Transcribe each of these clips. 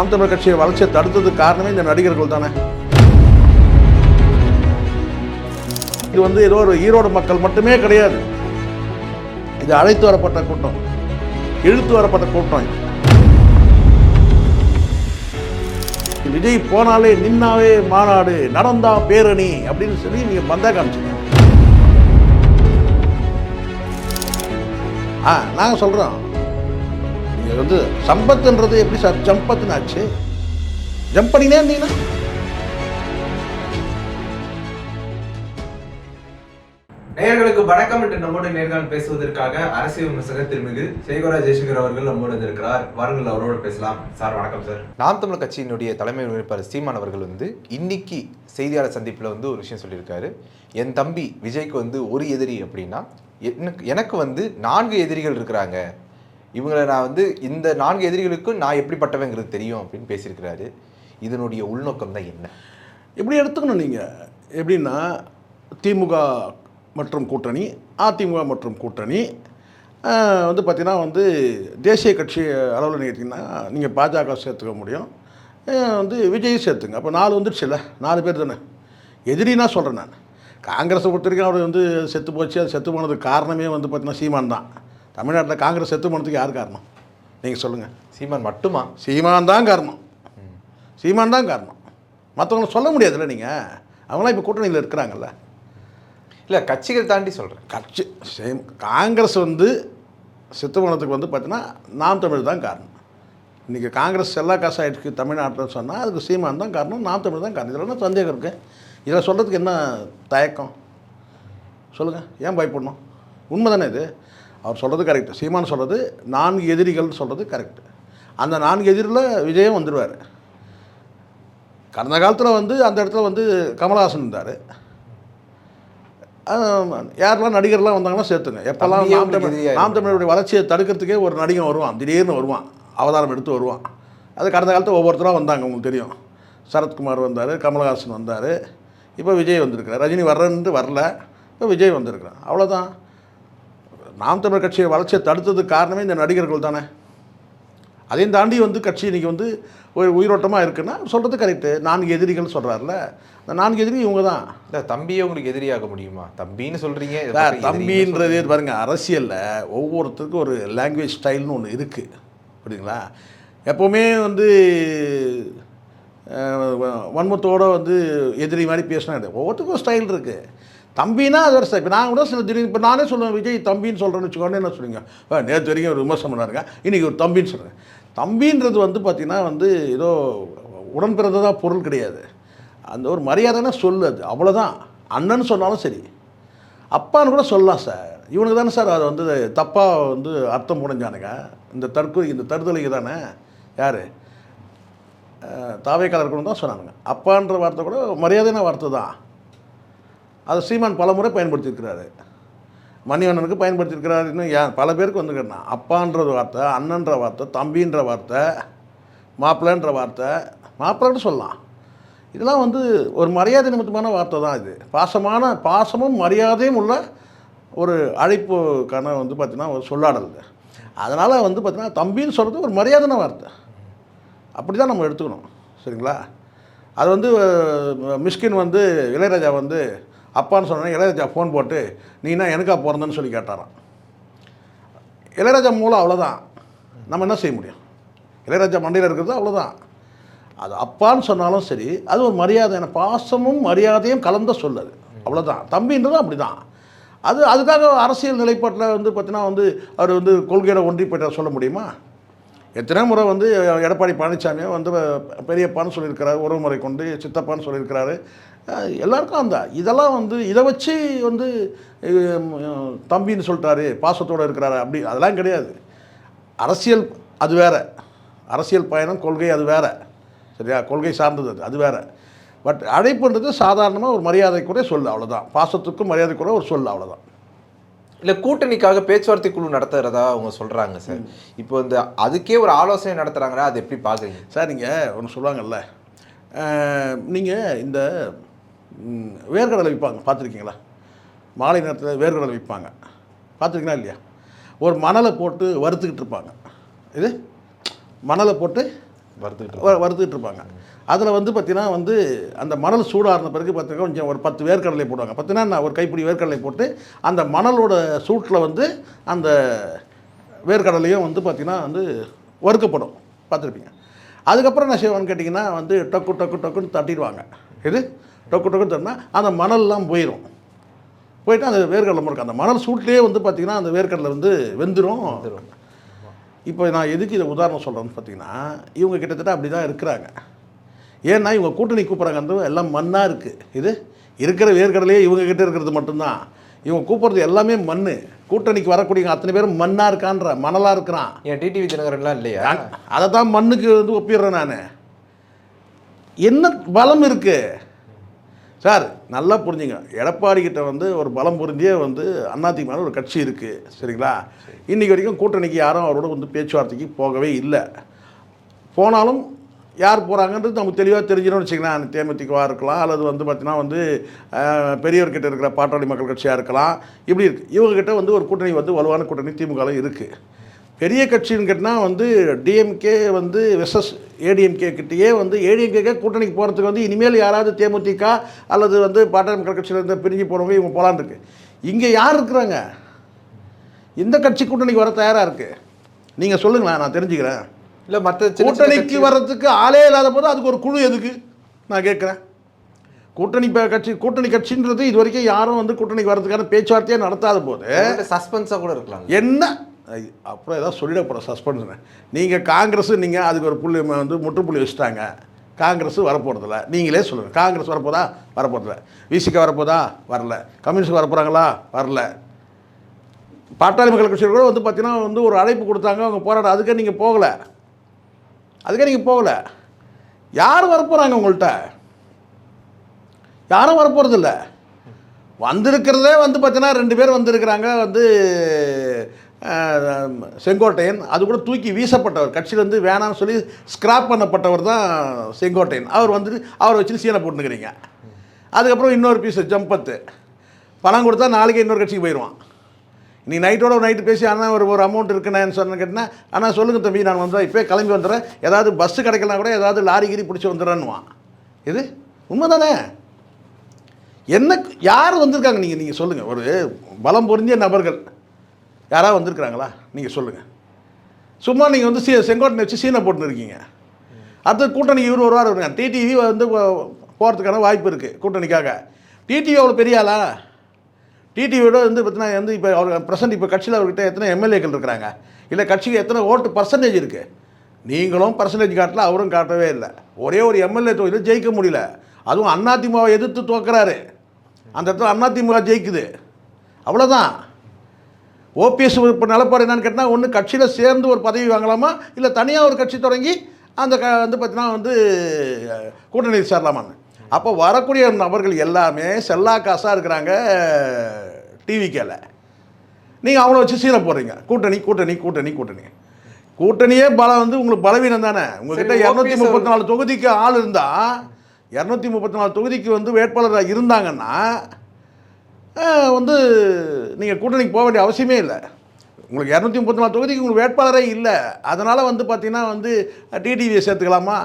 நாம் தமிழர் கட்சியை வளர்ச்சியை தடுத்ததுக்கு காரணமே இந்த நடிகர்கள் தானே? இது வந்து ஏதோ ஒரு ஈரோடு மக்கள் மட்டுமே கிடையாது. இது அழைத்து வரப்பட்ட கூட்டம். இழுத்து வரப்பட்ட கூட்டம் விஜய் போனாலே நின்னாவே மாநாடு நடந்தா பேரணி அப்படின்னு சொல்லி நீங்க பந்தா காமிச்சீங்க ஆ நாங்கள் சொல்கிறோம் நீங்கள் வந்து சம்பத்துன்றது எப்படி சார்? ஜம்பத்துன்னு ஆச்சு ஜம்ப் பண்ணினே இருந்தீங்கன்னா? நேயர்களுக்கு வணக்கம் என்று நம்மோடு நேர்காணல் பேசுவதற்காக அரசியல் விமர்சகர் திருமிகு சேகரா ஜெயசங்கர் அவர்கள் நம்மோடு வந்திருக்கிறார் வாருங்கள் அவரோடு பேசலாம். சார் வணக்கம் சார். நாம் தமிழர் கட்சியினுடைய தலைமை ஒருங்கிணைப்பாளர் சீமான் அவர்கள் வந்து இன்னைக்கு செய்தியாளர் சந்திப்பில் வந்து ஒரு விஷயம் சொல்லியிருக்காரு. என் தம்பி விஜய்க்கு வந்து ஒரு எதிரி அப்படின்னா எனக்கு எனக்கு வந்து நான்கு எதிரிகள் இருக்கிறாங்க. இவங்களை நான் வந்து இந்த நான்கு எதிரிகளுக்கும் நான் எப்படிப்பட்டவங்கிறது தெரியும் அப்படின்னு பேசியிருக்கிறாரு. இதனுடைய உள்நோக்கம் தான் என்ன? இப்படி எடுத்துக்கணும் நீங்கள் எப்படின்னா திமுக மற்றும் கூட்டணி அதிமுக மற்றும் கூட்டணி வந்து பார்த்திங்கன்னா வந்து தேசிய கட்சி அளவில் நீங்கள் எடுத்தீங்கன்னா நீங்கள் பாஜக சேர்த்துக்க முடியும். வந்து விஜய் சேர்த்துங்க. அப்போ நாலு வந்துடுச்சுல்ல நாலு பேர் தானே? எதிரினா சொல்கிறேன் நான். காங்கிரஸை பொறுத்த வரைக்கும் அவர் வந்து செத்து போச்சு அது செத்து போனதுக்கு காரணமே வந்து பார்த்திங்கன்னா சீமான் தான். தமிழ்நாட்டில் காங்கிரஸ் செத்து போனதுக்கு யார் காரணம்? நீங்கள் சொல்லுங்கள் சீமான் மட்டுமா? சீமான் தான் காரணம். சீமான் தான் காரணம். மற்றவங்கள சொல்ல முடியாதுல்ல நீங்கள் அவங்களாம் இப்போ கூட்டணியில் இருக்கிறாங்கல்ல. இல்லை கட்சிகள் தாண்டி சொல்கிறேன் கட்சி சேம் காங்கிரஸ் வந்து சித்துவனத்துக்கு வந்து பார்த்தீங்கன்னா நாம் தமிழ் தான் காரணம். இன்றைக்கி காங்கிரஸ் செல்லா காசு ஆயிடுச்சு தமிழ்நாட்டில் சொன்னால் அதுக்கு சீமான் தான் காரணம் நாம் தமிழ் தான் காரணம். இதில் என்ன சந்தேகம் இருக்குது இதில் சொல்கிறதுக்கு என்ன தயக்கம்? சொல்லுங்கள் ஏன் பயப்படணும்? உண்மை தானே இது? அவர் சொல்கிறது கரெக்டு சீமான் சொல்கிறது நான்கு எதிரிகள் சொல்கிறது கரெக்டு அந்த நான்கு எதிரில் விஜயம் வந்துடுவார் கடந்த காலத்தில் வந்து அந்த இடத்துல வந்து கமலஹாசன் இருந்தார். யாரெல்லாம் நடிகர்லாம் வந்தாங்கன்னா சேர்த்துங்க. எப்போல்லாம் நாம் தமிழ் நாம் தமிழருடைய வளர்ச்சியை தடுக்கிறதுக்கே ஒரு நடிகன் வருவான். திடீர்னு வருவான். அவதாரம் எடுத்து வருவான். அது கடந்த காலத்தில் ஒவ்வொருத்தராக வந்தாங்க உங்களுக்கு தெரியும். சரத்குமார் வந்தார் கமலஹாசன் வந்தார். இப்போ விஜய் வந்திருக்கிறார். ரஜினி வர்றன்ட்டு வரல. இப்போ விஜய் வந்திருக்கிறான் அவ்வளோதான் நாம் தமிழர் கட்சியை வளர்ச்சியை தடுத்ததுக்கு காரணமே இந்த நடிகர்கள் தானே? அதையும் தாண்டி வந்து கட்சி இன்றைக்கி வந்து ஒரு உயிரோட்டமாக இருக்குன்னா சொல்கிறது கரெக்டு நான்கு எதிரிகள் சொல்கிறாருல அந்த நான்கு எதிரி இவங்க தான். இல்லை தம்பியே உங்களுக்கு எதிரியாக முடியுமா? தம்பின்னு சொல்கிறீங்க தம்பின்றது பாருங்க அரசியலில் ஒவ்வொருத்தருக்கும் ஒரு லாங்குவேஜ் ஸ்டைல்னு ஒன்று இருக்குது புரியுதுங்களா? எப்போவுமே வந்து வன்மத்தோட வந்து எதிரி மாதிரி பேசினா ஒரு ஸ்டைல் இருக்குது தம்பினா அது ஒரு இப்போ நான் கூட சில திடீர்னு இப்போ நானே சொல்லுவேன் விஜய் தம்பின்னு சொல்கிறேன்னு வச்சுக்கோன்னு என்ன சொல்லுங்க நேற்று வரைக்கும் ஒரு விமர்சனம் பண்ணாருங்க இன்றைக்கி ஒரு தம்பின்னு சொல்கிறேன் தம்பின்றது வந்து பார்த்திங்கன்னா வந்து ஏதோ உடன்பிறந்ததாக பொருள் கிடையாது. அந்த ஒரு மரியாதைனா சொல்லு அது. அவ்வளோதான் அண்ணன் சொன்னாலும் சரி. அப்பான்னு கூட சொல்லலாம் சார். இவனுக்கு தானே சார் அது வந்து தப்பாக வந்து அர்த்தம் முடிஞ்சானுங்க இந்த தற்கொலை இந்த தருதலைக்கு தானே. யார்? தாவே கலர் தான் சொன்னானுங்க. அப்பான்ற வார்த்தை கூட மரியாதையான வார்த்தை தான். அதை சீமான் பல முறை பயன்படுத்தியிருக்கிறாரு. மணிவண்ணனுக்கு பயன்படுத்தியிருக்கிறார் இன்னும் ஏன்? பல பேருக்கு வந்துருக்கேன் அப்பான்ற வார்த்தை அண்ணன்ற வார்த்தை தம்பின்ற வார்த்தை மாப்பிள்ளன்ற வார்த்தை மாப்பிள்ளைன்னு சொல்லலாம். இதெல்லாம் வந்து ஒரு மரியாதை நிமித்தமான வார்த்தை தான் இது. பாசமான பாசமும் மரியாதையும் உள்ள ஒரு அழைப்புக்கான வந்து பார்த்திங்கன்னா ஒரு சொல்லாடல் அதனால் வந்து பார்த்திங்கன்னா தம்பின்னு சொல்கிறது ஒரு மரியாதையான வார்த்தை. அப்படி தான் நம்ம எடுத்துக்கணும். சரிங்களா? அது வந்து மிஸ்கின் வந்து இளையராஜா வந்து அப்பான்னு சொன்னோன்னே இளையராஜா ஃபோன் போட்டு நீனா எனக்கா பிறந்தன்னு சொல்லி கேட்டாராம். இளையராஜா மூலம் அவ்வளோதான் நம்ம என்ன செய்ய முடியும்? இளையராஜா மண்டையில் இருக்கிறது அவ்வளோதான் அது அப்பான்னு சொன்னாலும் சரி அது ஒரு மரியாதையான பாசமும் மரியாதையும் கலந்த சொல் அது. அவ்வளோதான் தம்பின்றது அப்படி தான் அது அதுக்காக அரசியல் நிலைப்பாட்டில் வந்து பார்த்தீங்கன்னா வந்து அவர் வந்து கொள்கையோட ஒன்றி போயிட்டார் சொல்ல முடியுமா? எத்தனை முறை வந்து எடப்பாடி பழனிசாமியும் வந்து பெரியப்பான்னு சொல்லியிருக்கிறாரு உறவுமுறை கொண்டு சித்தப்பான்னு சொல்லியிருக்கிறாரு எல்லாருக்கும் அந்த இதெல்லாம் வந்து இதை வச்சு வந்து தம்பின்னு சொல்லிட்டாரு பாசத்தோடு இருக்கிறாரு அப்படி அதெல்லாம் கிடையாது. அரசியல் அது வேற. அரசியல் பயணம் கொள்கை அது வேற. சரியா? கொள்கை சார்ந்தது அது அது வேற. பட் அழைப்புன்றது சாதாரணமாக ஒரு மரியாதை கூட சொல் அவ்வளோதான் பாசத்துக்கும் மரியாதை கூட ஒரு சொல் அவ்வளோதான் இல்லை கூட்டணிக்காக பேச்சுவார்த்தை குழு நடத்துறதா அவங்க சொல்கிறாங்க சார். இப்போ இந்த அதுக்கே ஒரு ஆலோசனை நடத்துகிறாங்கன்னா அது எப்படி பார்க்குறீங்க சார் நீங்கள் ஒன்று சொல்லுவாங்கல்ல நீங்கள் இந்த வேர்க்கடலை விற்பாங்க. பார்த்துருக்கீங்களா? மாலை நேரத்தில் வேர்க்கடலை விற்பாங்க. பார்த்துருக்கீங்களா இல்லையா? ஒரு மணலை போட்டு வறுத்துக்கிட்டு இருப்பாங்க. இது? மணலை போட்டு வறுத்துக்கிட்டு வறுத்துக்கிட்டு இருப்பாங்க. அதில் வந்து பார்த்தீங்கன்னா வந்து அந்த மணல் சூடாறின பிறகு பார்த்தீங்கன்னா கொஞ்சம் ஒரு பத்து வேர்க்கடலை போடுவாங்க. பார்த்தீங்கன்னா நான் ஒரு கைப்பிடி வேர்க்கடலை போட்டு அந்த மணலோட சூட்டில் வந்து அந்த வேர்க்கடலையும் வந்து பார்த்திங்கன்னா வந்து வறுக்கப்படும். பார்த்துருப்பீங்க. அதுக்கப்புறம் என்ன செய்வான்னு கேட்டிங்கன்னா வந்து டக்கு டக்கு டக்குன்னு தட்டிடுவாங்க. இது? டக்கு டக்குன்னு தட்டினா அந்த மணல்லாம் போயிடும் போயிட்டு அந்த வேர்க்கடலை முறுக்கு அந்த மணல் சூட்லேயே வந்து பார்த்திங்கன்னா அந்த வேர்க்கடலை வந்து வெந்துடும் இப்போ நான் எதுக்கு இதை உதாரணம் சொல்கிறேன்னு பார்த்தீங்கன்னா இவங்க கிட்டத்தட்ட அப்படி தான் இருக்கிறாங்க. ஏன்னா இவங்க கூட்டணி கூப்பிட்றாங்க அந்த எல்லாம் மண்ணாக இருக்குது இது இருக்கிற வேர்க்கடலையே இவங்க கிட்ட இருக்கிறது மட்டும்தான். இவங்க கூப்பிட்றது எல்லாமே மண் கூட்டணிக்கு வரக்கூடிய அத்தனை பேரும் மண்ணாக இருக்கான்ற மணலாக இருக்கிறான். ஏன் டிடிவி தினகரன்லாம் இல்லையா? அதை தான் மண்ணுக்கு வந்து ஒப்பிடுறேன் நான். என்ன பலம் இருக்கு? சார் நல்லா புரிஞ்சுங்க. எடப்பாடி கிட்ட வந்து ஒரு பலம் புரிஞ்சியே வந்து அதிமுக ஒரு கட்சி இருக்குது சரிங்களா? இன்னைக்கு வரைக்கும் கூட்டணிக்கு யாரும் அவரோட வந்து பேச்சுவார்த்தைக்கு போகவே இல்லை. போனாலும் யார் போகிறாங்கன்றது நமக்கு தெளிவாக தெரிஞ்சிடும்னு வச்சுக்கலாம் தேமுதிகவாக இருக்கலாம் அல்லது வந்து பார்த்தீங்கன்னா வந்து பெரியவர்கிட்ட இருக்கிற பாட்டாளி மக்கள் கட்சியாக இருக்கலாம். இப்படி இருக்குது இவங்ககிட்ட வந்து ஒரு கூட்டணி வந்து வலுவான கூட்டணி திமுகவில் இருக்குது பெரிய கட்சின்னு கேட்டால் வந்து டிஎம்கே வந்து வெசஸ் ஏடிஎம்கே கிட்டேயே வந்து ஏடிஎம்கே கூட்டணிக்கு போகிறதுக்கு வந்து இனிமேல் யாராவது தேமுதிக அல்லது வந்து பாட்டாளி மக்கள் கட்சியில் இருந்து பிரிஞ்சு போகிறவங்க இவங்க போகலான்னு இருக்கு. இங்கே யார் இருக்கிறாங்க? இந்த கட்சி கூட்டணிக்கு வர தயாராக இருக்குது நீங்கள் சொல்லுங்களேன் நான் தெரிஞ்சுக்கிறேன். இல்ல சின்ன கூட்டணிக்கு வர்றதுக்கு ஆளே இல்லாத போது அதுக்கு ஒரு குழு எதுக்கு? நான் கேட்குறேன். கூட்டணி கட்சி கூட்டணி கட்சின்றது இது வரைக்கும் யாரும் வந்து கூட்டணிக்கு வர்றதுக்கான பேச்சுவார்த்தையே நடத்தாத போது ஒருவேளை சஸ்பென்ஸா கூட இருக்கலாம் என்ன அப்புறம் ஏதாவது சொல்லிட போகிற சஸ்பென்ஸ் நீங்கள் காங்கிரஸ் நீங்கள் அதுக்கு ஒரு புள்ளி வந்து முற்றுப்புள்ளி வச்சுட்டாங்க. காங்கிரஸ் வரப்போகிறதில்ல நீங்களே சொல்லுங்கள் காங்கிரஸ் வரப்போதா? வரப்போகிறதில்ல விசிக வரப்போதா? வரல. கம்யூனிஸ்ட் வரப்போகிறாங்களா வரல. பாட்டாளி மக்கள் கட்சியில் கூட வந்து பார்த்தீங்கன்னா வந்து ஒரு அழைப்பு கொடுத்தாங்க. அவங்க போராட அதுக்கே நீங்கள் போகலை. அதுக்கே நீங்கள் போகலை. யார் வரப்போகிறாங்க உங்கள்கிட்ட யாரும் வரப்போகிறதில்ல வந்திருக்கிறதே வந்து பார்த்தீங்கன்னா ரெண்டு பேர் வந்திருக்கிறாங்க. வந்து செங்கோட்டையன். அது கூட தூக்கி வீசப்பட்டவர். கட்சியிலேருந்து வேணாம்னு சொல்லி ஸ்கிராப் பண்ணப்பட்டவர் தான் செங்கோட்டையன். அவர் வந்துட்டு அவரை வச்சு சீனை போட்டுக்கிறீங்க அதுக்கப்புறம் இன்னொரு பீஸ் ஜம்பத்து. பணம் கொடுத்தா நாளைக்கு இன்னொரு கட்சிக்கு போயிடுவான் நீ நைட்டோட நைட்டு பேசி ஆனால் ஒரு ஒரு அமௌண்ட் இருக்குண்ணேன்னு சொன்ன கேட்டினா ஆனால் சொல்லுங்கள் தம்பி நான் வந்து இப்போ கிளம்பி வந்துடுறேன். ஏதாவது பஸ்ஸு கிடைக்கலாம் கூட ஏதாவது லாரி கீரி பிடிச்சி வந்துடுறேன்னுவான். இது உண்மைதானே? என்ன யார் வந்திருக்காங்க நீங்கள் நீங்கள் சொல்லுங்கள் ஒரு பலம் பொருந்திய நபர்கள். யாராவது வந்திருக்கிறாங்களா? நீங்கள் சொல்லுங்கள் சும்மா நீங்கள் வந்து சீ செங்கோட்டனை வச்சு சீனை போட்டுன்னு இருக்கீங்க அடுத்து கூட்டணி இவர் ஒரு வாரம் டிடிவி வந்து போ- போகிறதுக்கான வாய்ப்பு இருக்குது கூட்டணிக்காக. டிடிவி அவ்வளோ பெரிய ஆளா? டிடிவியோட வந்து பார்த்தீங்கன்னா வந்து இப்போ அவர் ப்ரெசன்ட் இப்போ கட்சியில் அவர்கிட்ட எத்தனை எம்எல்ஏக்கள் இருக்கிறாங்க? இல்லை கட்சிக்கு எத்தனை ஓட்டு பர்சன்டேஜ் இருக்குது நீங்களும் பர்சன்டேஜ் காட்டல அவரும் காட்டவே இல்லை. ஒரே ஒரு எம்எல்ஏ தொகுதியில் ஜெயிக்க முடியல. அதுவும் அதிமுகவை எதிர்த்து தோக்குறாரு. அந்த இடத்துல அதிமுக ஜெயிக்குது. அவ்வளோதான் ஓபிஎஸ் இப்போ நிலப்பாடு என்னன்னு கேட்டால் ஒன்று கட்சியில் சேர்ந்து ஒரு பதவி வாங்கலாமா? இல்லை தனியாக ஒரு கட்சி தொடங்கி அந்த க வந்து பார்த்தீங்கன்னா வந்து கூட்டணி சேரலாமான்னு. அப்போ வரக்கூடிய நபர்கள் எல்லாமே செல்லா காசாக இருக்கிறாங்க டிவிக்கேல நீங்கள் அவங்கள வச்சு சீனை போடுறீங்க. கூட்டணி கூட்டணி கூட்டணி கூட்டணி. கூட்டணியே பலம் வந்து உங்களுக்கு பலவீனம் தானே? உங்ககிட்ட இரநூத்தி முப்பத்தி நாலு தொகுதிக்கு ஆள் இருந்தால் இரநூத்தி முப்பத்தி நாலு தொகுதிக்கு வந்து வேட்பாளராக இருந்தாங்கன்னா வந்து நீங்கள் கூட்டணிக்கு போக வேண்டிய அவசியமே இல்லை. உங்களுக்கு இரநூத்தி முப்பத்தி நாலு தொகுதிக்கு உங்களுக்கு வேட்பாளரே இல்லை. அதனால் வந்து பார்த்தீங்கன்னா வந்து டிடிவியை சேர்த்துக்கலாமா?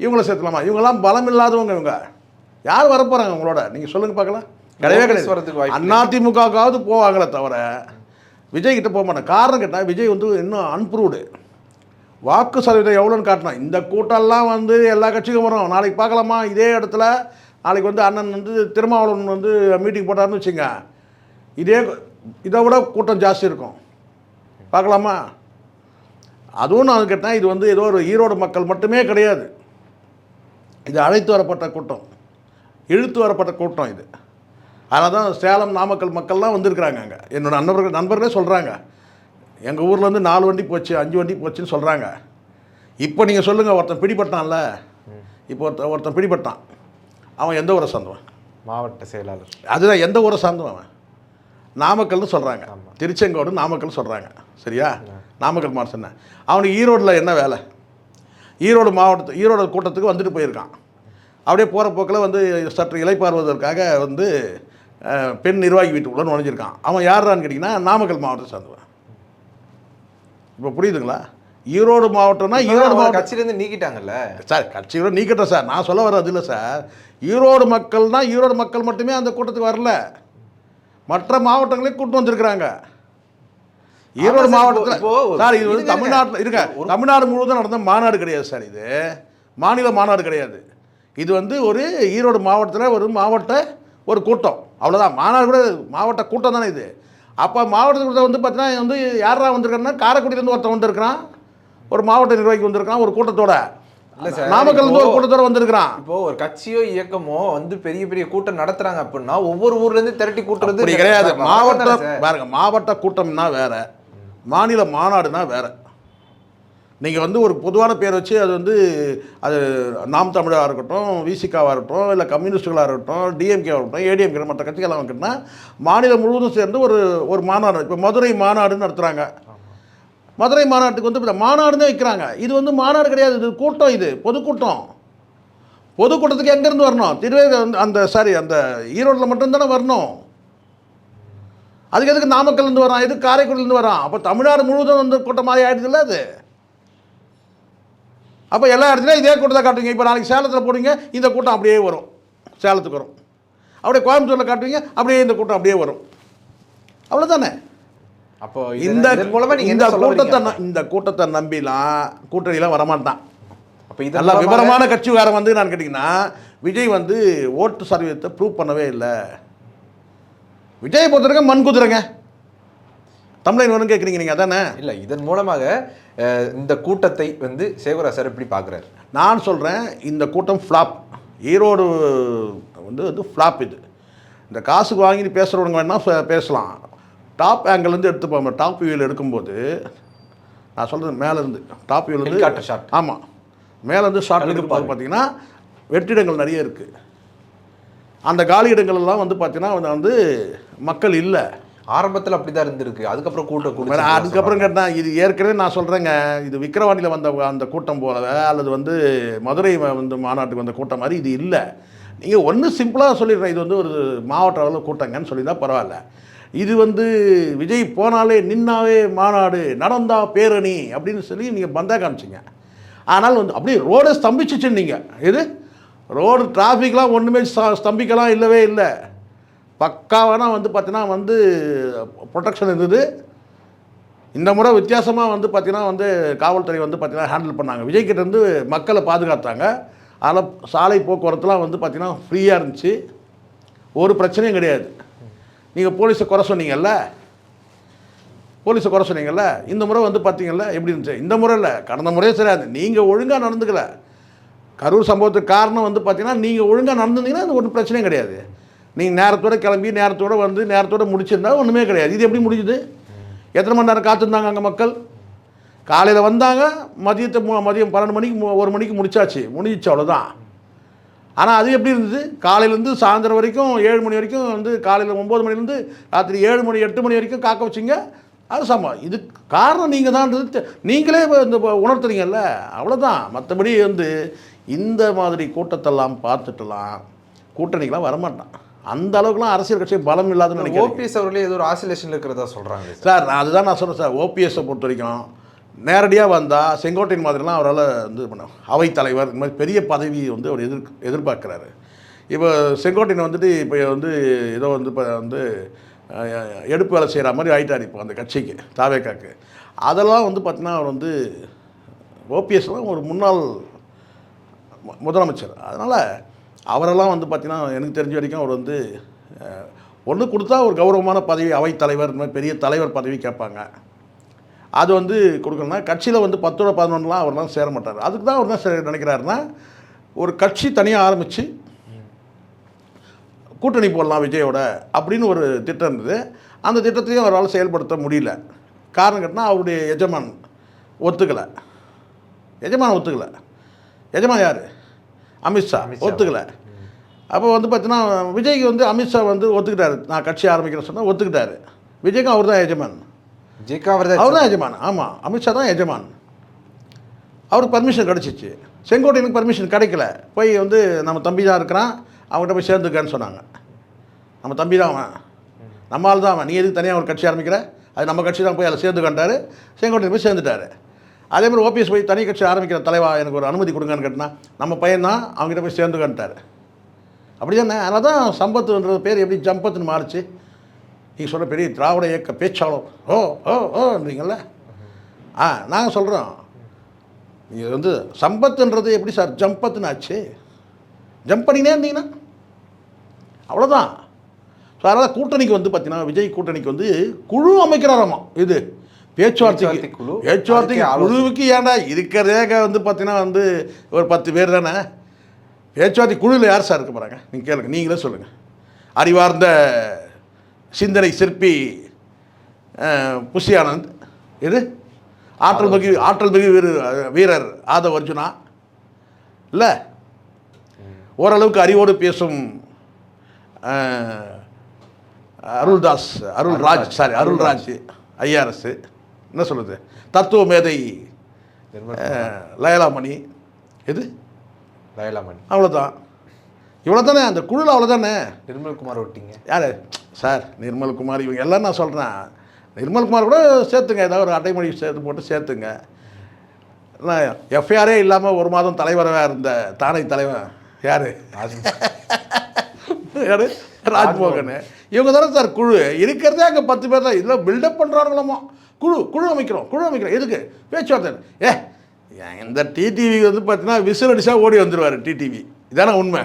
இவங்கள சேர்த்துக்கலாமா? இவங்கெல்லாம் பலம் இல்லாதவங்க இவங்க. யார் வரப்போகிறாங்க உங்களோட? நீங்கள் சொல்லுங்கள் பார்க்கலாம் கிடையவே கிடையாது. அதிமுகவுக்காவது போவாங்களே தவிர விஜய் கிட்ட போக மாட்டேன் காரணம் கேட்டால் விஜய் வந்து இன்னும் அன்ப்ரூவ்டு வாக்கு சதவீதம் எவ்வளோன்னு காட்டணும். இந்த கூட்டம்லாம் வந்து எல்லா கட்சிக்கும் வரும். நாளைக்கு பார்க்கலாமா இதே இடத்துல நாளைக்கு வந்து அண்ணன் வந்து திருமாவளவன் வந்து மீட்டிங் போட்டாருன்னு வச்சுங்க. இதே இதை விட கூட்டம் ஜாஸ்தி இருக்கும். பார்க்கலாமா? அதுவும் நான் கேட்டேன் இது வந்து ஏதோ ஒரு ஈரோடு மக்கள் மட்டுமே கிடையாது. இது அழைத்து வரப்பட்ட கூட்டம். இழுத்து வரப்பட்ட கூட்டம் இது. அதனால தான் சேலம் நாமக்கல் மக்கள்லாம் வந்திருக்கிறாங்க அங்கே. என்னோட நண்பர்கள் நண்பர்களே சொல்கிறாங்க எங்கள் ஊர்லேருந்து நாலு வண்டி போச்சு அஞ்சு வண்டி போச்சுன்னு சொல்கிறாங்க இப்போ நீங்கள் சொல்லுங்கள் ஒருத்தன் பிடிபட்டான்ல. இப்போ ஒருத்தன் ஒருத்தன் பிடிபட்டான். அவன் எந்த ஊரை சார்ந்தவன்? மாவட்ட செயலாளர். அதுதான் எந்த ஊரை சார்ந்தவன் அவன்? நாமக்கல்னு சொல்கிறாங்க. திருச்செங்கோடு நாமக்கல் சொல்கிறாங்க சரியா? நாமக்கல் மாவட்டம் சொன்னேன் அவனுக்கு ஈரோட்டில் என்ன வேலை? ஈரோடு மாவட்டத்து ஈரோடு கூட்டத்துக்கு வந்துட்டு போயிருக்கான். அப்படியே போகிற போக்கில் வந்து சற்று இலைப்பாறுவதற்காக வந்து பெண் நிர்வாகி வீட்டுக்குள்ளே நுழைஞ்சிருக்கான். அவன் யாரான்னு கேட்டிங்கன்னா நாமக்கல் மாவட்டத்தை சார்ந்தவன். இப்போ புரியுதுங்களா? ஈரோடு மாவட்டம்னா ஈரோடு மாவட்டம் கட்சியிலேருந்து நீக்கிட்டாங்கல்ல? சார் கட்சியோட நீக்கட்டும் சார். நான் சொல்ல வர்றது இல்லை சார். ஈரோடு மக்கள்னா ஈரோடு மக்கள் மட்டுமே அந்த கூட்டத்துக்கு வரல. மற்ற மாவட்டங்களையும் கூட்டு வந்திருக்கிறாங்க. ஈரோடு மாவட்டத்தில் சார் இது வந்து தமிழ்நாட்டில் இருக்க தமிழ்நாடு முழுவதும் நடந்த மாநாடு கிடையாது சார் இது. மாநில மாநாடு கிடையாது. இது வந்து ஒரு ஈரோடு மாவட்டத்தில் ஒரு மாவட்ட ஒரு கூட்டம். அவ்வளோதான் மாநாடு கூட மாவட்ட கூட்டம் தானே இது. அப்போ மாவட்டத்தில் வந்து பார்த்தீங்கன்னா வந்து யாரா வந்திருக்காருன்னா காரைக்குடியிலேருந்து ஒருத்தன் வந்திருக்கிறான். ஒரு மாவட்ட நிர்வாகி வந்திருக்கான் ஒரு கூட்டத்தோட. நாமக்கல் ஒரு கூட்டத்தோட வந்திருக்கிறான். இப்போ ஒரு கட்சியோ இயக்கமோ வந்து பெரிய பெரிய கூட்டம் நடத்துறாங்க அப்படின்னா ஒவ்வொரு ஊர்ல இருந்து திரட்டி கூட்டுறது கிடையாது. மாவட்ட? பாருங்க மாவட்ட கூட்டம்னா வேற மாநில மாநாடுனா வேற. நீங்கள் வந்து ஒரு பொதுவான பேர் வச்சு அது வந்து அது நாம் தமிழராக இருக்கட்டும் விசிகாவாக இருக்கட்டும் இல்லை கம்யூனிஸ்டுகளாக இருக்கட்டும் டிஎம்கேவாக இருக்கட்டும் ஏடிஎம்கே மற்ற கட்சிகளாக இருக்கட்டும்னா மாநிலம் முழுவதும் சேர்ந்து ஒரு ஒரு மாநாடு இப்போ மதுரை மாநாடுன்னு நடத்துகிறாங்க மதுரை மாநாட்டுக்கு வந்து இப்போ மாநாடுனே வைக்கிறாங்க. இது வந்து மாநாடு கிடையாது. இது கூட்டம் இது. பொதுக்கூட்டம். பொதுக்கூட்டத்துக்கு எங்கேருந்து வரணும்? திருவே அந்த சாரி அந்த ஈரோட்டில் மட்டும்தானே வரணும். அதுக்கு எதுக்கு நாமக்கல்லேருந்து வரான்? எதுக்கு காரைக்குடிலேருந்து வரான்? அப்போ தமிழ்நாடு முழுவதும் வந்து கூட்டம் மாதிரி ஆகிடுதுல்ல அது? அப்போ எல்லா இடத்துலையும் இதே கூட்டத்தை காட்டுவீங்க. இப்போ நாளைக்கு சேலத்தில் போடுவீங்க இந்த கூட்டம் அப்படியே வரும். சேலத்துக்கு வரும். அப்படியே கோயம்புத்தூரில் காட்டுவீங்க அப்படியே இந்த கூட்டம் அப்படியே வரும். அவ்வளோதானே அப்போ இந்த மூலமா நீங்க இந்த கூட்டத்தை இந்த கூட்டத்தை நம்பிலாம் கூட்டணிலாம் வரமாட்டான். அப்ப இதன் நல்ல விவரமான கட்சிக்காரன் வந்து நான் கேட்டிங்கன்னா விஜய் வந்து ஓட்டு சதவீதத்தை ப்ரூவ் பண்ணவே இல்லை. விஜய் பொறுத்தவரைக்கும் மண் குதிரைங்க. தமிழன் வேணும் கேட்குறீங்க நீங்கள் அதானே? இல்ல இதன் மூலமாக இந்த கூட்டத்தை வந்து சேகரா சார் எப்படி பாக்குறாரு நான் சொல்கிறேன் இந்த கூட்டம் ஃப்ளாப் ஈரோடு வந்து வந்து ஃப்ளாப் இது. இந்த காசுக்கு வாங்கி பேசுகிறவங்க வேணால் பேசலாம். டாப் ஆங்கிள்லேருந்து எடுத்துப்போம் டாப் வியூவில் எடுக்கும்போது நான் சொல்கிறது மேலேருந்து டாப் வியூலேருந்து shot. ஆமாம் மேலேருந்து ஷார்ட் அழகு எடுக்கும்போது பாரு. பார்த்தீங்கன்னா வெற்றிடங்கள் நிறைய இருக்குது அந்த காலி இடங்கள் எல்லாம் வந்து பார்த்தீங்கன்னா வந்து- மக்கள் இல்லை. ஆரம்பத்துல அப்படிதான் இருந்திருக்கு. அதுக்கப்புறம் கூட்டம் கூட்டம் அதுக்கப்புறம் கேட்டால் இது ஏற்கனவே நான் சொல்கிறேங்க இது விக்கிரவாண்டியில் வந்த அந்த கூட்டம் போலவே அல்லது வந்து மதுரை வந்து மாநாட்டுக்கு வந்த கூட்டம் மாதிரி இது இல்லை. நீங்கள் ஒன்று சிம்பிளாக சொல்லிடுறேன். இது வந்து ஒரு மாவட்ட அளவில் கூட்டங்கன்னு சொல்லியிருந்தா பரவாயில்ல. இது வந்து விஜய் போனாலே நின்னாவே மாநாடு நடந்தா பேரணி அப்படின்னு சொல்லி நீங்கள் பந்தா காமிச்சிங்க. ஆனால் வந்து அப்படியே ரோடை ஸ்தம்பிச்சிச்சு நீங்கள் இது ரோடு டிராஃபிக்லாம் ஒன்றுமே ஸ்த- ஸ்தம்பிக்கலாம் இல்லவே இல்லை. பக்காவான வந்து பார்த்தீங்கன்னா வந்து ப்ரொடெக்ஷன் இருந்தது. இந்த முறை வித்தியாசமாக வந்து பார்த்திங்கன்னா வந்து காவல்துறை வந்து பார்த்திங்கன்னா ஹேண்டில் பண்ணாங்க. விஜய் இருந்து மக்களை பாதுகாத்தாங்க. அதில் சாலை போக்குவரத்துலாம் வந்து பார்த்திங்கன்னா ஃப்ரீயாக இருந்துச்சு. ஒரு பிரச்சனையும் கிடையாது. நீங்கள் போலீஸை குறை சொன்னீங்கல்ல? போலீஸை குறை சொன்னீங்கல்ல? இந்த முறை வந்து பார்த்தீங்கல்ல எப்படி இருந்துச்சு? இந்த முறை இல்லை கடந்த முறையே சரியாது. நீங்கள் ஒழுங்காக நடந்துக்கல. கரூர் சம்பவத்துக்கு காரணம் வந்து பார்த்தீங்கன்னா நீங்கள் ஒழுங்காக நடந்துருந்தீங்கன்னா அது ஒன்றும் பிரச்சனையும் கிடையாது. நீங்கள் நேரத்தோட கிளம்பி நேரத்தோட வந்து நேரத்தோட முடிச்சிருந்தா ஒன்றுமே கிடையாது. இது எப்படி முடிஞ்சுது? எத்தனை மணி நேரம் காத்திருந்தாங்க அங்கே மக்கள்? காலையில் வந்தாங்க மதியத்தை மதியம் பன்னெண்டு மணிக்கு ஒரு மணிக்கு முடிச்சாச்சு. முடிஞ்சிச்சு அவ்வளோதான் ஆனால் அது எப்படி இருந்தது? காலையிலேருந்து சாயந்தரம் வரைக்கும் ஏழு மணி வரைக்கும் வந்து காலையில் ஒம்பது மணிலேருந்து ராத்திரி ஏழு மணி எட்டு மணி வரைக்கும் காக்க வச்சிங்க. அது சமம் இது காரணம் நீங்கள் தான் தெ- நீங்களே இப்ப இந்த உணர்த்துறீங்கல்ல? அவ்வளோதான் மற்றபடி வந்து இந்த மாதிரி கூட்டத்தெல்லாம் பார்த்துட்டுலாம் கூட்டணிக்கெலாம் வரமாட்டான். அந்த அளவுக்குலாம் அரசியல் கட்சி பலம் இல்லாதுன்னு நினைக்கிறேன் ஓபிஎஸ் அவர்களே ஏதோ ஒரு ஆசிலேஷன்ல இருக்கிறதா சொல்றாங்க சார். நான் அதுதான் நான் சொல்கிறேன் சார். ஓபிஎஸ்ஸை பொறுத்த வரைக்கும் நேரடியாக வந்தால் செங்கோட்டையின் மாதிரிலாம் அவரால் வந்து பண்ண அவைத்தலைவர் இந்த மாதிரி பெரிய பதவி வந்து அவர் எதிர் எதிர்பார்க்குறாரு. இப்போ செங்கோட்டையன் வந்துட்டு இப்போ வந்து ஏதோ வந்து இப்போ வந்து எடுப்பு வேலை செய்கிற மாதிரி ஆயிட்டார் இப்போ அந்த கட்சிக்கு தாவேக்காக்கு. அதெல்லாம் வந்து பார்த்தீங்கன்னா அவர் வந்து ஓபிஎஸ்லாம் ஒரு முன்னாள் முதலமைச்சர். அதனால் அவரெல்லாம் வந்து பார்த்திங்கன்னா எனக்கு தெரிஞ்ச வரைக்கும் அவர் வந்து ஒன்று கொடுத்தா ஒரு கௌரவமான பதவி அவைத்தலைவர் இந்த மாதிரி பெரிய தலைவர் பதவி கேட்பாங்க. அது வந்து கொடுக்கணும்னா கட்சியில் வந்து பத்தோட பதினொன்றுலாம் அவர்லாம் சேர மாட்டார். அதுக்கு தான் அவர் செய்ய நினைக்கிறாருன்னா ஒரு கட்சி தனியாக ஆரம்பித்து கூட்டணி போடலாம் விஜயோட அப்படின்னு ஒரு திட்டம் இருந்தது. அந்த திட்டத்தையும் அவரால் செயல்படுத்த முடியல. காரணம் கேட்டால் அவருடைய எஜமான் ஒத்துக்கலை. எஜமான் ஒத்துக்கலை. எஜமான் யார்? அமித்ஷா. ஒத்துக்கலை. அப்போ வந்து பார்த்தீங்கன்னா விஜய்க்கு வந்து அமித்ஷா வந்து ஒத்துக்கிட்டாரு. நான் கட்சி ஆரம்பிக்கிறேன்னு சொன்னால் ஒத்துக்கிட்டாரு. விஜய்க்கும் அவர் தான் எஜமான். ஜெயிக்கா அவர் அவர் தான் எஜமான். ஆமாம் அமித்ஷா தான் எஜமான். அவருக்கு பர்மிஷன் கிடச்சிச்சு. செங்கோட்டையனுக்கு பர்மிஷன் கிடைக்கல. போய் வந்து நம்ம தம்பி தான் இருக்கிறான். அவங்ககிட்ட போய் சேர்ந்துக்கன்னு சொன்னாங்க. நம்ம தம்பி தான் அவன். நம்மால் தான் அவன். நீ எதுக்கு தனியாக ஒரு கட்சி ஆரம்பிக்கிற? அது நம்ம கட்சி தான் போய் அதில் சேர்ந்துக்கண்டாரு. செங்கோட்டையன் போய் சேர்ந்துட்டாரு. அதே மாதிரி ஓபிஎஸ் போய் தனி கட்சி ஆரம்பிக்கிற தலைவா எனக்கு ஒரு அனுமதி கொடுங்கன்னு கேட்டினா நம்ம பையன் தான் அவங்ககிட்ட போய் சேர்ந்துக்கன்ட்டார். அப்படி தானே அதனால தான் சம்பத்துன்ற பேர் எப்படி ஜம்பத்துன்னு மாறுச்சு. நீங்கள் சொல்கிற பெரிய திராவிட இயக்க பேச்சாளர். ஓ ஓ ஓன்றீங்கல்ல ஆ நாங்கள் சொல்கிறோம் இது வந்து சம்பத்துன்றது எப்படி சார்? ஜம்பத்துன்னு ஆச்சு ஜம்ப் பண்ணினே இருந்தீங்கன்னா? அவ்வளோதான் ஸோ அதனால் கூட்டணிக்கு வந்து பார்த்தீங்கன்னா விஜய் கூட்டணிக்கு வந்து குழு அமைக்கிறாராமா இது. பேச்சுவார்த்தைக்கு. பேச்சுவார்த்தை குழு. பேச்சுவார்த்தைக்கு. குழுவுக்கு ஏன்டா இருக்கிறதே வந்து பார்த்தீங்கன்னா வந்து ஒரு பத்து பேர் தானே? பேச்சுவார்த்தை குழுவில் யார் சார் இருக்க போகிறாங்க நீங்கள் கேளுங்க. நீங்களே சொல்லுங்கள் அறிவார்ந்த சிந்தனை சிற்பி அஹ், புஷி ஆனந்த் இது ஆற்றல் மிகு ஆற்றல் மிகு வீரர் வீரர் ஆதவ் அர்ஜுனா இல்லை? ஓரளவுக்கு அறிவோடு பேசும் அருள்தாஸ் அருள்ராஜ் சாரி அருள்ராஜ் ஐஆர்எஸ். என்ன சொல்லுது தத்துவ மேதை லயலாமணி எது? லயலாமணி அவ்வளோதான் இவ்வளோ தானே அந்த குழுவில் அவ்வளோதானே நிர்மல்குமார் ஒட்டிங்க. யார்? சார் நிர்மல்குமார் இவங்க எல்லாம் நான் சொல்கிறேன் நிர்மல்குமார் கூட சேர்த்துங்க ஏதாவது ஒரு அட்டைமொழி சேர்த்து போட்டு சேர்த்துங்க. எஃப்ஐஆரே இல்லாமல் ஒரு மாதம் தலைவராக இருந்த தானை தலைவன் யார்? யார்? ராஜ்மோகன். இவங்க தானே சார் குழு. இருக்கிறதே அங்கே பத்து பேர் தான். இதில் பில்டப் பண்ணுறாங்களாமோ குழு குழு அமைக்கிறோம் குழு அமைக்கிறோம். எதுக்கு? பேச்சுவார்த்தை. ஏ இந்த டிடிவி வந்து பார்த்தீங்கன்னா விசில் அடிச்சா ஓடி வந்துடுவார் டிடிவி இதானே உண்மை.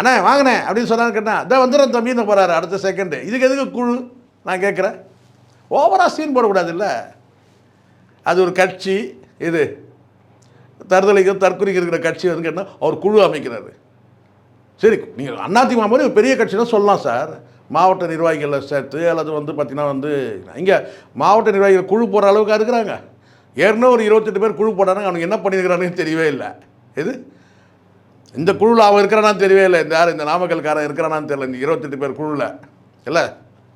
அண்ணா வாங்கினேன் அப்படின்னு சொன்னான்னு கேட்டேன் அதான் வந்துடுறேன் தம்பின்னு போகிறாரு அடுத்த செகண்டு இதுக்கு எதுக்கு குழு? நான் கேட்குறேன். ஓவராக சீன் போடக்கூடாதுல்ல? அது ஒரு கட்சி இது. தருதலைக்கு தற்கொலைக்கு இருக்கிற கட்சி வந்து கேட்டால் அவர் குழு அமைக்கிறாரு. சரி நீங்கள் அதிமுக மாதிரி ஒரு பெரிய கட்சினா சொல்லலாம் சார். மாவட்ட நிர்வாகிகளை சேர்த்து அல்லது வந்து பார்த்திங்கன்னா வந்து இங்கே மாவட்ட நிர்வாகிகள் குழு போடுற அளவுக்கு இருக்கிறாங்க. ஏற்கனவே ஒரு இருபத்தெட்டு பேர் குழு போடுறாங்க அவனுக்கு என்ன பண்ணியிருக்கிறானுன்னு தெரியவே இல்லை. எது இந்த குழுவில் அவன் இருக்கிறானான்னு தெரியவே இல்லை. இந்த யார் இந்த நாமக்கல்காரன் இருக்கிறானான்னு தெரியல. இந்த இருபத்தெட்டு பேர் குழுவில் இல்லை?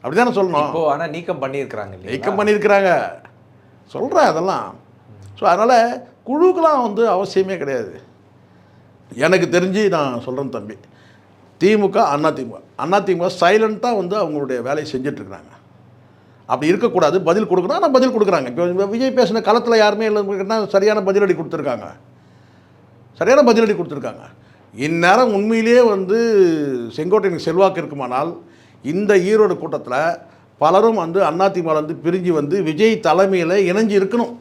அப்படி தானே சொல்லணும். இப்போ ஆனா நீக்கம் பண்ணியிருக்கிறாங்க நீக்கம் பண்ணியிருக்கிறாங்க. சொல்கிறேன் அதெல்லாம். ஸோ அதனால் குழுக்கெலாம் வந்து அவசியமே கிடையாது. எனக்கு தெரிஞ்சு நான் சொல்கிறேன் தம்பி. திமுக அதிமுக அதிமுக சைலண்ட்டாக வந்து அவங்களுடைய வேலையை செஞ்சிட்ருக்குறாங்க. அப்படி இருக்கக்கூடாது. பதில் கொடுக்கணும். ஆனால் பதில் கொடுக்குறாங்க. இப்போ விஜய் பேசின களத்தில் யாருமே இல்லைன்னா சரியான பதிலடி கொடுத்துருக்காங்க. சரியான பதிலடி கொடுத்துருக்காங்க. இந்நேரம் உண்மையிலேயே வந்து செங்கோட்டையனுக்கு செல்வாக்கு இருக்குமானால் இந்த ஈரோடு கூட்டத்தில் பலரும் வந்து அதிமுக வந்து பிரிஞ்சு வந்து விஜய் தலைமையில் இணைஞ்சு இருக்கணும்.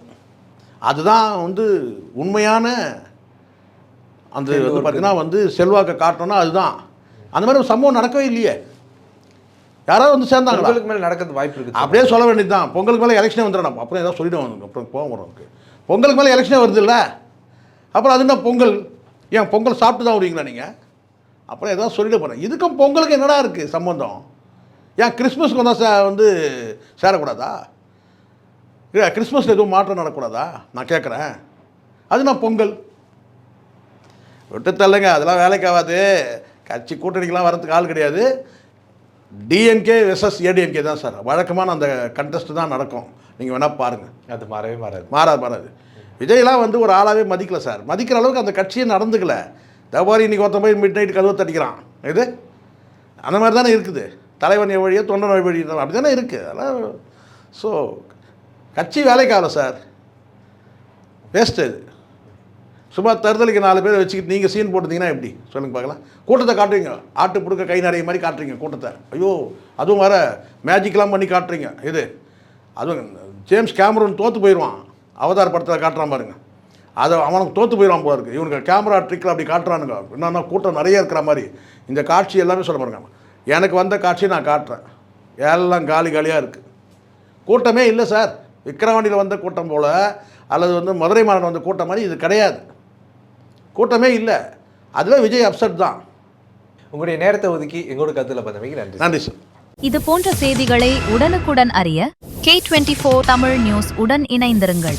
அதுதான் வந்து உண்மையான அந்த வந்து பார்த்தீங்கன்னா வந்து செல்வாக்கை காட்டணும்னா அதுதான். அந்த மாதிரி ஒரு சம்பவம் நடக்கவே இல்லையே. யாராவது வந்து சேர்ந்தாங்களா? உங்களுக்கு மேல நடக்கிறது வாய்ப்பு இருக்கு. அப்படியே சொல்ல வேண்டியது தான் பொங்கலுக்கு மேலே எலெக்ஷனே வந்துடணும் அப்புறம் ஏதாவது சொல்லிடுவோம். அப்புறம் நமக்கு பொங்கலுக்கு மேலே எலெக்ஷனே வருது இல்லை? அப்புறம் அது என்ன பொங்கல். ஏன் பொங்கல் சாப்பிட்டு தான் வருவீங்களா நீங்கள் அப்புறம் ஏதாவது சொல்லிட போகிறேன் இதுக்கும் பொங்கலுக்கு என்னடா இருக்குது சம்பந்தம்? ஏன் கிறிஸ்மஸ்க்கு வந்தால் சே வந்து சேரக்கூடாதா? இல்லை கிறிஸ்மஸில் எதுவும் மாற்றம் நடக்கூடாதா நான் கேட்குறேன் அது நான் பொங்கல். விட்டு தள்ளுங்க அதெல்லாம் வேலைக்கு ஆகாது. கட்சி கூட்டணிக்கெலாம் வரதுக்கு ஆள் கிடையாது. டிஎம்கே வெர்சஸ் ஏடிஎம்கே தான் சார். வழக்கமான அந்த கண்டெஸ்ட் தான் நடக்கும். நீங்கள் வேணால் பாருங்கள் அது மாறவே மாறாது. மாறாது மாறாது. விஜய்லாம் வந்து ஒரு ஆளாகவே மதிக்கலை சார். மதிக்கிற அளவுக்கு அந்த கட்சியை நடந்துக்கல. தபாரி இன்னைக்கு ஒருத்தன் போய் மிட் நைட் கதவு தட்டிக்கிறான். இது? அந்த மாதிரி தானே இருக்குது. தலைவன் வழியோ தொண்டன் வழி அப்படி தானே இருக்குது அதெல்லாம் ஸோ கட்சி வேலைக்காகல சார். வேஸ்ட்டு இது. சும்மா தருதலுக்கு நாலு பேர் வச்சுக்கிட்டு நீங்கள் சீன் போட்டுருந்தீங்கன்னா எப்படி? சொல்லுங்க பார்க்கலாம். கூட்டத்தை காட்டுறீங்க. ஆட்டு புடுக்க கை நிறைய மாதிரி காட்டுறீங்க கூட்டத்தை. ஐயோ அதுவும் வர மேஜிக்லாம் பண்ணி காட்டுறீங்க. இது? அதுவும் ஜேம்ஸ் கேமரூன் தோற்று போயிடுவான். அவதார் படத்தில் காட்டுறான் பாருங்க. அதை அவனுக்கு தோற்று போயிடுவான் போல இருக்கு. இவனுக்கு கேமரா ட்ரிக்கில் அப்படி காட்டுறானுங்க. என்னன்னா கூட்டம் நிறைய இருக்கிற மாதிரி. இந்த காட்சி எல்லாமே சொல்ல பாருங்க எனக்கு வந்த காட்சியை நான் காட்டுறேன். எல்லாம் காலி காலியாக இருக்குது கூட்டமே இல்லை சார். விக்கிரவாண்டியில் வந்த கூட்டம் போல் அல்லது வந்து மதுரை மாறன் வந்த கூட்டம் மாதிரி இது கிடையாது. கூட்டமே இல்லை. அதில் விஜய் அப்செட் தான். உங்களுடைய நேரத்தை ஒதுக்கி எங்களோட கருத்துல பந்தமைக்கு நன்றி நன்றி சார். இது போன்ற செய்திகளை உடனுக்குடன் அறிய K24 தமிழ் நியூஸ் உடன் இணைந்திருங்கள்.